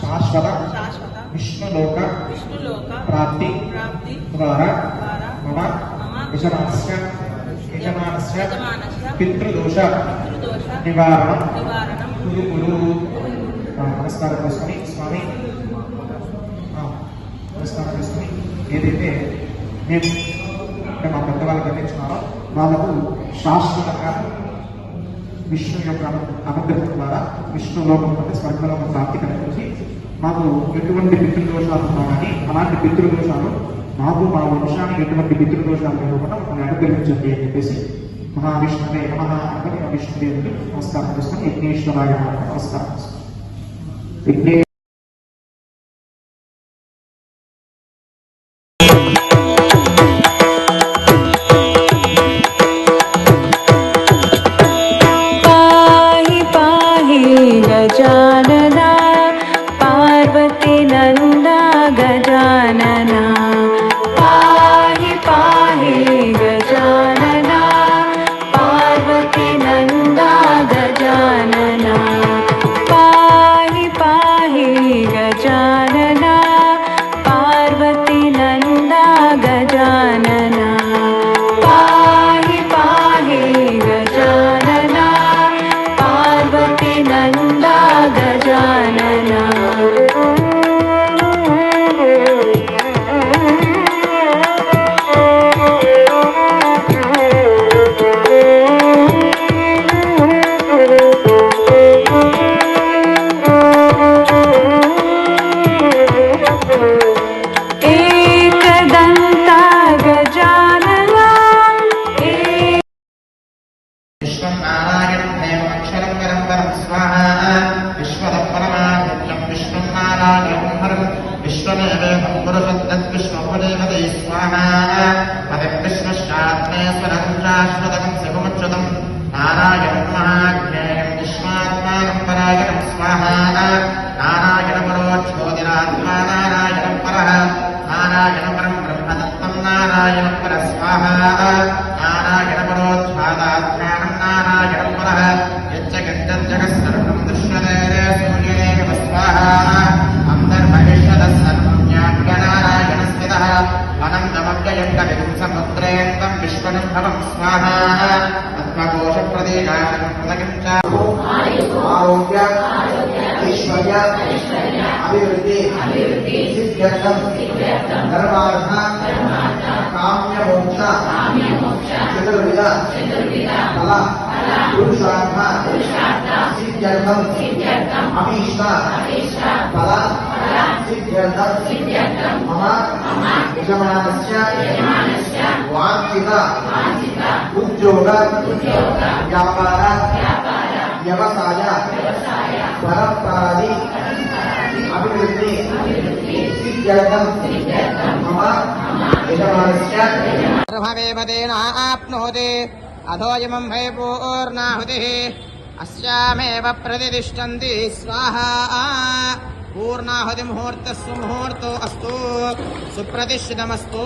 శాశ్వత విష్ణులోక ప్రాప్తి ద్వారా మమ యజమానస్య యజమానస్య పితృదోష నివారణం కురు ఆ, నమస్కారం చేసుకుని స్వామి. నమస్కారం చేసుకుని ఏదైతే మేము మా పెద్దవాళ్ళకి అందించున్నారో వాళ్ళకు శాశ్వతంగా విష్ణు యొక్క అనుగ్రహం ద్వారా విష్ణు లోకం అంటే స్వర్గలోకం ప్రాప్తి కలిగించి మాకు ఎటువంటి పితృదోషాలు ఉన్నా కానీ అలాంటి పితృదోషాలు మాకు మా వంశానికి ఎటువంటి పితృదోషాలు లేకుండా మమ్మల్ని అనుగ్రహించండి అని చెప్పేసి మహావిష్ణువే నమ అని విష్ణుదేవుడికి నమస్కారం చేస్తాను యజ్ఞేశ్వరాయ నమస్కారం చేసుకుని गजानना విశ్వం నారాయణం దేవక్షరం నిరంతరం స్వాహ! విశ్వద పరమాధిత్యం విష్ణుం నారాయణం హరం విశ్వమేవేహం పురుషద్దత్ స్వాహ! పదం విశ్వశ్చాత్మేశ్వరం శాశ్వతం శివముచ్యుతం. నారాయణం మహాజ్ఞేయం విశ్వాత్మానం పరాయణం స్వాహ! నారాయణ పరోక్షోదిరాత్మా నారాయణం పర. నారాయణ పరం బ్రహ్మదత్తం నారాయణ పర స్వాహ! అనంతమవ్యయం కవిం సముద్రేంతం విశ్వనిర్భవం స్వాహ ఆత్మకోశ ప్రదేశాశం పదకించ ఆరోగ్య ఐశ్వర్య అభివృద్ధి సిద్ధ్యర్థం ధర్మార్థ सिद्ध्यर्थम। अभीष्टा। फला। सिद्ध्यर्थम। मम। यजमानस्य वाञ्छिता। उद्योग। व्यापार। व्यवसाय। अभिवृद्धि। सिद्ध्यर्थम। मम। यजमानस्य ब्रह्मवेवदेन आप्नोति। भयपूर्णाहुतिः। अस्यामेव प्रतितिष्ठन्ति स्वाहा पूर्णाहुतिमुहूर्तः सुमुहूर्तो अस्तु सुप्रतिष्ठितमस्तु